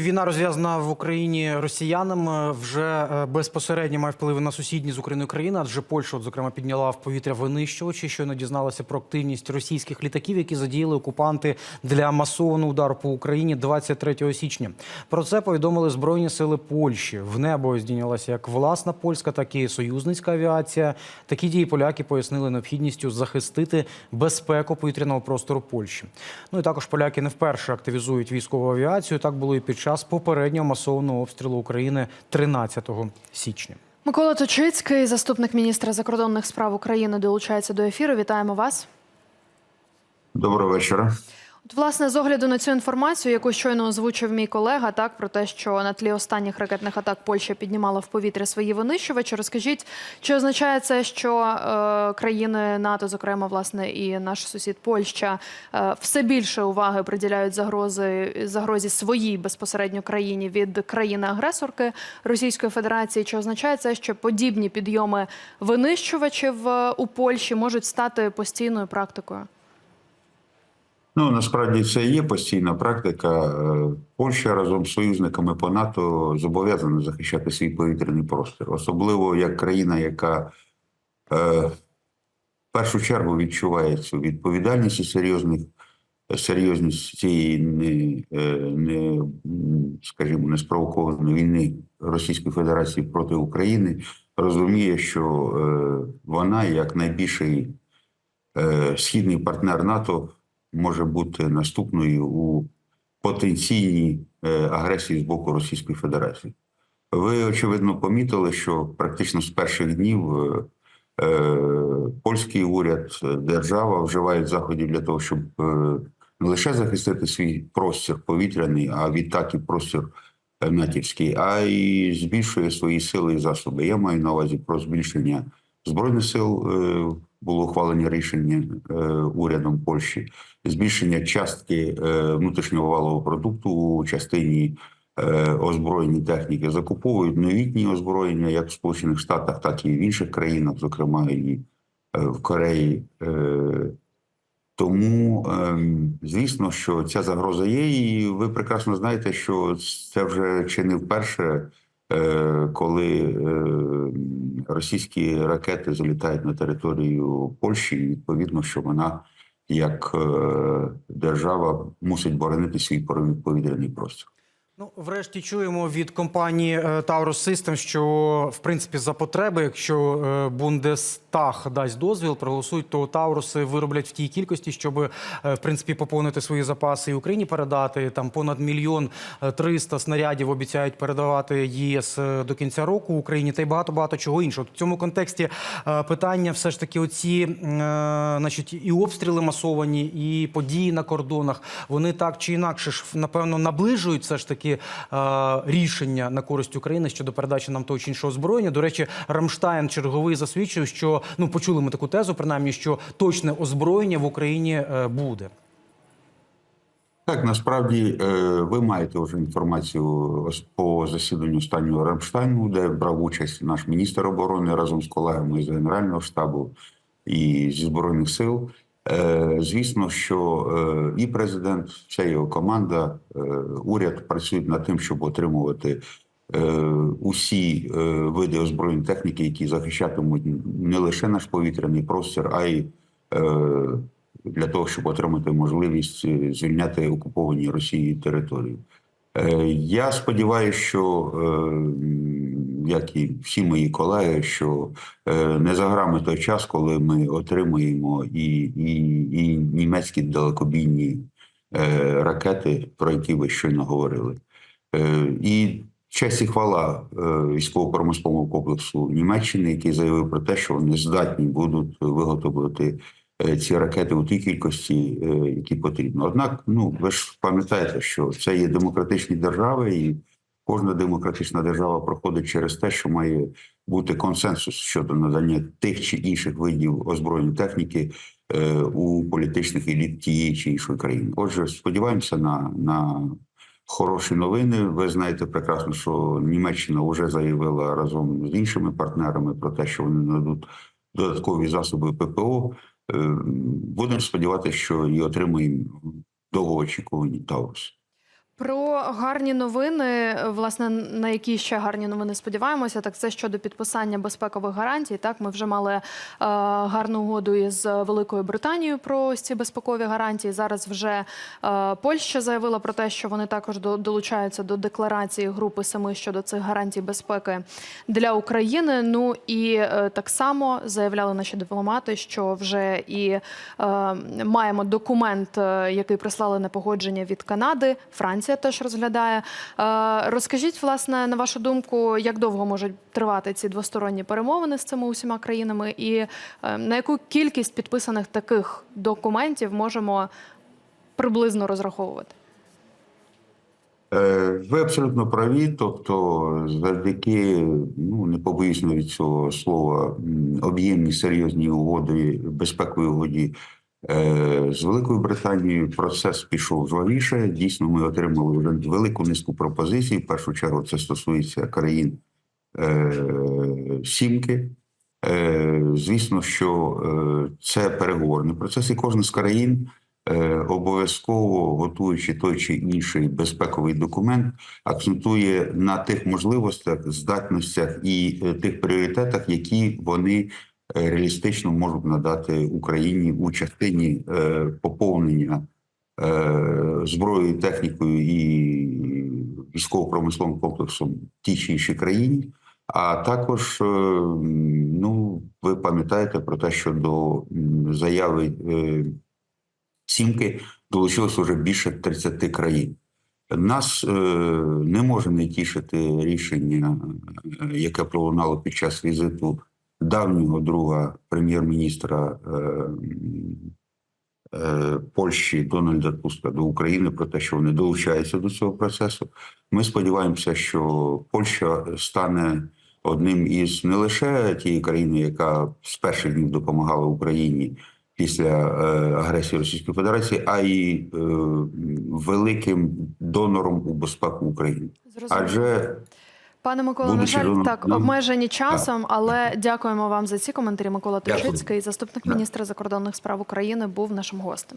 війна розв'язана в Україні росіянам вже е, безпосередньо має впливи на сусідні з Україною країни, адже Польща, от, зокрема, підняла в повітря винищувачі, щойно дізналася про активність російських літаків, які задіяли окупанти для масованого удару по Україні 23 січня. Про це повідомили збройні сили Польщі. В небо здійнялася як власна польська, так і союзницька авіація. Такі дії поляки пояснили необхідністю захистити безпеку повітряного простору Польщі. Ну і також поляки не вперше активізують військову авіацію. Так було і під час попереднього масованого обстрілу України 13 січня. Микола Точицький, заступник міністра закордонних справ України, долучається до ефіру. Вітаємо вас. Доброго вечора. Власне, з огляду на цю інформацію, яку щойно озвучив мій колега, так про те, що на тлі останніх ракетних атак Польща піднімала в повітря свої винищувачі. Розкажіть, чи означає це, що е, країни НАТО, зокрема, власне, і наш сусід Польща, е, все більше уваги приділяють загрози загрозі своїй безпосередньо країні від країни-агресорки Російської Федерації? Чи означає це, що подібні підйоми винищувачів е, у Польщі можуть стати постійною практикою? Ну насправді це є постійна практика. Е, Польща разом з союзниками по НАТО зобов'язана захищати свій повітряний простір, особливо як країна, яка е, в першу чергу відчуває цю відповідальність і серйозних серйозність цієї не, е, не скажімо, неспровокованої війни Російської Федерації проти України, розуміє, що е, вона як найбільший східний партнер НАТО може бути наступною у потенційній е, агресії з боку Російської Федерації. Ви очевидно помітили, що практично з перших днів е, е, польський уряд, держава вживають заходів для того, щоб не лише захистити свій простір повітряний, а відтак і простір натівський, а й збільшує свої сили і засоби. Я маю на увазі про збільшення збройних сил. Було ухвалення рішення е, урядом Польщі, збільшення частки е, внутрішнього валового продукту у частині е, озброєння техніки. Закуповують новітні озброєння як в Сполучених Штатах, так і в інших країнах, зокрема і в Кореї. Тому, ем, звісно, що ця загроза є, і ви прекрасно знаєте, що це вже чи не вперше, коли е, російські ракети залітають на територію Польщі, відповідно, що вона як е, держава мусить боронити свій повітряний простір. Ну, врешті чуємо від компанії е, Taurus Systems, що в принципі за потреби, якщо е, Бундестаг дасть дозвіл, проголосують, то Тауруси вироблять в тій кількості, щоб е, в принципі поповнити свої запаси і Україні передати. Там понад мільйон триста снарядів обіцяють передавати ЄС до кінця року Україні, та й багато багато чого іншого. В цьому контексті питання все ж таки, оці значить, і обстріли масовані, і події на кордонах. Вони так чи інакше ж напевно наближують все ж таки е, рішення на користь України щодо передачі нам того чи іншого озброєння. До речі, Рамштайн черговий засвідчив, що ну почули ми таку тезу, принаймні, що точне озброєння в Україні е, буде. Так, насправді е, ви маєте вже інформацію по засіданню останнього Рамштайну, де брав участь наш міністр оборони разом з колегами з Генерального штабу і зі Збройних сил. Е, Звісно, що е, і президент, вся його команда, е, уряд працюють над тим, щоб отримувати усі види озброєнь техніки, які захищатимуть не лише наш повітряний простір, а й для того, щоб отримати можливість звільняти окуповані Росією території. Я сподіваюся, що як і всі мої колеги, що е, не за грами той час, коли ми отримуємо і, і, і німецькі далекобійні е, ракети, про які ви щойно говорили. Е, І честь і хвала військово-промислового комплексу Німеччини, який заявив про те, що вони здатні будуть виготовити ці ракети у тій кількості, які потрібно. Однак, ну ви ж пам'ятаєте, що це є демократичні держави, і кожна демократична держава проходить через те, що має бути консенсус щодо надання тих чи інших видів озброєння техніки е, у політичних еліт тієї чи іншої країни. Отже, сподіваємося на, на хороші новини. Ви знаєте прекрасно, що Німеччина вже заявила разом з іншими партнерами про те, що вони нададуть додаткові засоби ППО. Е, Будемо сподіватися, що і отримаємо довгоочікувані Таурус. Про гарні новини, власне, на які ще гарні новини сподіваємося, так це щодо підписання безпекових гарантій. Так, ми вже мали е, гарну угоду із Великою Британією про ці безпекові гарантії. Зараз вже е, Польща заявила про те, що вони також до, долучаються до декларації групи семи щодо цих гарантій безпеки для України. Ну і е, так само заявляли наші дипломати, що вже і е, маємо документ, е, який прислали на погодження від Канади. Франція теж розглядає. Е, Розкажіть, власне, на вашу думку, як довго можуть тривати ці двосторонні перемовини з цими усіма країнами, і е, на яку кількість підписаних таких документів можемо приблизно розраховувати? Е, Ви абсолютно праві. Тобто, завдяки, ну не побоюсь навіть цього слова, об'ємні серйозні угоди, безпекові угоді з Великою Британією, процес пішов жвавіше. Дійсно, ми отримали вже велику низку пропозицій. В першу чергу це стосується країн е, Сімки. Е, Звісно, що е, це переговорний процес, і кожна з країн е, обов'язково готуючи той чи інший безпековий документ, акцентує на тих можливостях, здатностях і е, тих пріоритетах, які вони е, реалістично можуть надати Україні у частині е, поповнення е, зброєю, технікою і військово-промисловим комплексом тій чи іншій країні. А також, е, ну, ви пам'ятаєте про те, що до заяви сімки долучилось вже більше 30 країн. Нас не може не тішити рішення, яке пролунало під час візиту давнього друга прем'єр-міністра е, е, Польщі Дональда Туска до України про те, що вони долучаються до цього процесу. Ми сподіваємося, що Польща стане одним із не лише тієї країни, яка з перших днів допомагала Україні після е, агресії Російської Федерації, а й великим донором у безпеку України. Зрозуміло. Адже Пане Микола, на жаль, так обмежені часом, але дякуємо вам за ці коментарі. Микола Тушицький, заступник міністра закордонних справ України, був нашим гостем.